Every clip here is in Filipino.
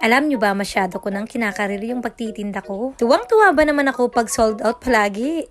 Alam nyo ba masyado ko nang kinakarili yung pagtitinda ko? Tuwang-tuwa ba naman ako pag sold out palagi?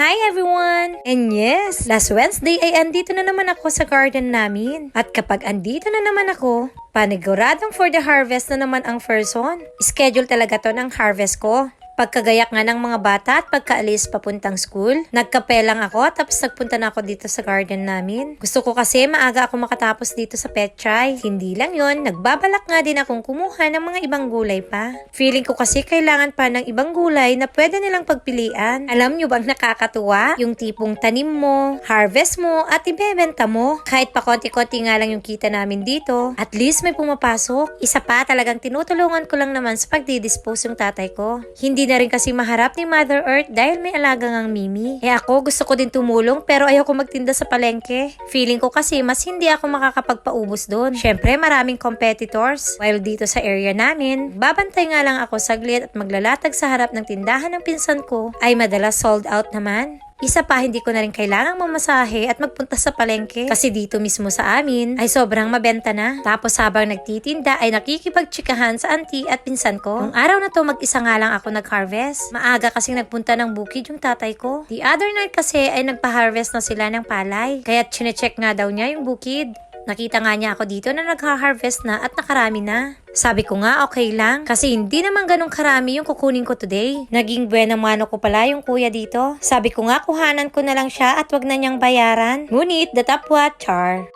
Hi everyone! And yes, last Wednesday ay andito na naman ako sa garden namin. At kapag andito na naman ako, paniguradong for the harvest na naman ang person. Schedule talaga to ng harvest ko. Pagkagayak nga ng mga bata at pagkaalis papuntang school, nagkape lang ako tapos nagpunta na ako dito sa garden namin. Gusto ko kasi maaga ako makatapos dito sa pet try. Hindi lang yon, nagbabalak nga din akong kumuha ng mga ibang gulay pa. Feeling ko kasi kailangan pa ng ibang gulay na pwede nilang pagpilian. Alam nyo bang nakakatuwa? Yung tipong tanim mo, harvest mo, at ibebenta mo. Kahit pa konti-konti nga lang yung kita namin dito, at least may pumapasok. Isa pa talagang tinutulungan ko lang naman sa pagdidispose yung tatay ko. Hindi na rin kasi maharap ni Mother Earth dahil may alaga ngang Mimi. Eh ako gusto ko din tumulong pero ayoko magtinda sa palengke. Feeling ko kasi mas hindi ako makakapagpaubos doon. Syempre maraming competitors. While dito sa area namin, babantay nga lang ako saglit at maglalatag sa harap ng tindahan ng pinsan ko ay madalas sold out naman. Isa pa, hindi ko na rin kailangang mamasahe at magpunta sa palengke. Kasi dito mismo sa amin ay sobrang mabenta na. Tapos habang nagtitinda ay nakikipagtsikahan sa auntie at pinsan ko. Nung araw na to, mag-isa nga lang ako nag-harvest. Maaga kasi nagpunta ng bukid yung tatay ko. The other night kasi ay nagpa-harvest na sila ng palay. Kaya chinecheck nga daw niya yung bukid. Nakita nga niya ako dito na nagha-harvest na at nakarami na. Sabi ko nga okay lang kasi hindi naman ganun karami yung kukunin ko today. Naging buena mano ko pala yung kuya dito. Sabi ko nga kuhanan ko na lang siya at wag na niyang bayaran. Ngunit the top what char.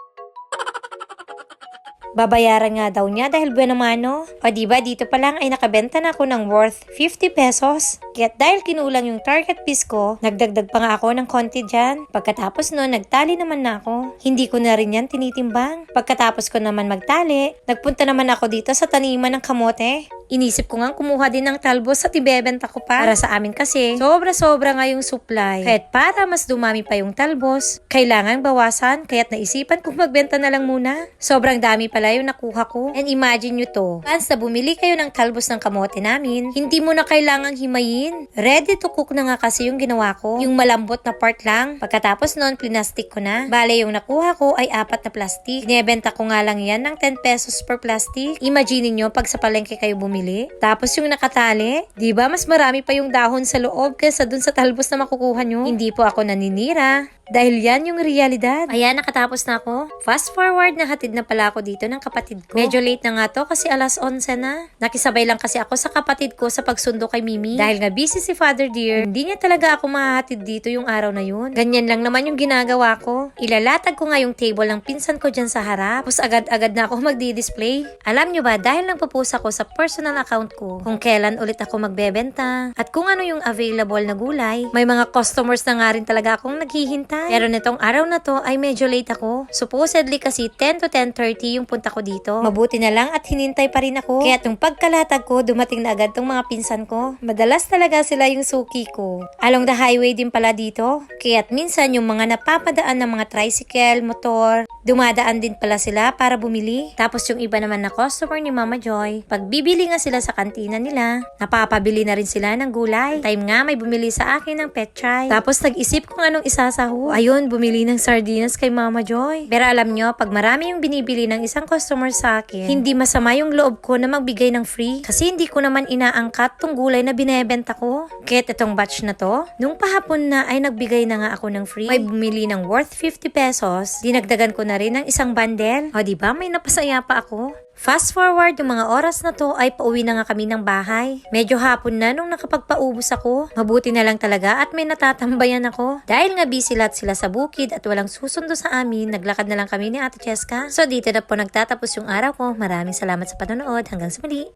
Babayaran nga daw niya dahil buwan mano. O diba dito pa lang ay nakabenta na ako ng worth 50 pesos. Kaya dahil kinulang yung target piece ko, nagdagdag pa nga ako ng konti dyan. Pagkatapos nun, nagtali naman na ako. Hindi ko na rin yan tinitimbang. Pagkatapos ko naman magtali, nagpunta naman ako dito sa taniman ng kamote. Inisip ko nga kumuha din ng talbos at ibebenta ko pa. Para sa amin kasi, sobra-sobra nga yung supply. Kahit para mas dumami pa yung talbos, kailangan bawasan. Kaya't naisipan kong magbenta na lang muna. Sobrang dami pala yung nakuha ko. And imagine nyo to, once na bumili kayo ng talbos ng kamote namin, hindi mo na kailangang himayin. Ready to cook na nga kasi yung ginawa ko. Yung malambot na part lang. Pagkatapos nun, plinastic ko na. Bale, yung nakuha ko ay apat na plastic. Binebenta ko nga lang yan ng 10 pesos per plastic. Imagine nyo pag sa palengke kayo bumili bumili. Tapos yung nakatali, di ba mas marami pa yung dahon sa loob kaysa dun sa talbos na makukuha nyo. Hindi po ako naninira. Dahil yan yung realidad. Ayan, nakatapos na ako. Fast forward, nahatid na pala ako dito ng kapatid ko. Medyo late na nga to kasi alas 11 na. Nakisabay lang kasi ako sa kapatid ko sa pagsundo kay Mimi. Dahil nga busy si Father Dear, hindi niya talaga ako mahahatid dito yung araw na yun. Ganyan lang naman yung ginagawa ko. Ilalatag ko nga yung table ng pinsan ko dyan sa harap. Tapos agad-agad na ako magdi-display. Alam nyo ba, dahil nang papusa ko sa personal account ko, kung kailan ulit ako magbebenta, at kung ano yung available na gulay, may mga customers na nga rin talaga akong naghihintay. Pero nitong araw na to ay medyo late ako. Supposedly kasi 10 to 10.30 yung punta ko dito. Mabuti na lang at hinintay pa rin ako. Kaya tong pagkalatag ko, dumating na agad tong mga pinsan ko. Madalas talaga sila yung suki ko. Along the highway din pala dito. Kaya't minsan yung mga napapadaan ng mga tricycle, motor, dumadaan din pala sila para bumili. Tapos yung iba naman na customer ni Mama Joy, pag bibili nga sila sa kantina nila, napapabili na rin sila ng gulay. Time nga may bumili sa akin ng pet try. Tapos nag-isip kung anong Ayun, bumili ng sardinas kay Mama Joy. Pero alam nyo, pag marami yung binibili ng isang customer sa akin, hindi masama yung loob ko na magbigay ng free. Kasi hindi ko naman inaangkat tong gulay na binebenta ko. Kahit itong batch na to, nung pahapon na ay nagbigay na nga ako ng free. May bumili ng worth 50 pesos, dinagdagan ko na rin ng isang bundle. O ba may napasaya pa ako? Fast forward, yung mga oras na to ay pauwi na nga kami ng bahay. Medyo hapon na nung nakapagpaubos ako. Mabuti na lang talaga at may natatambayan ako. Dahil nga busy lahat sila sa bukid at walang susundo sa amin, naglakad na lang kami ni Ate Cheska. So dito na po nagtatapos yung araw ko. Maraming salamat sa panonood. Hanggang sa muli.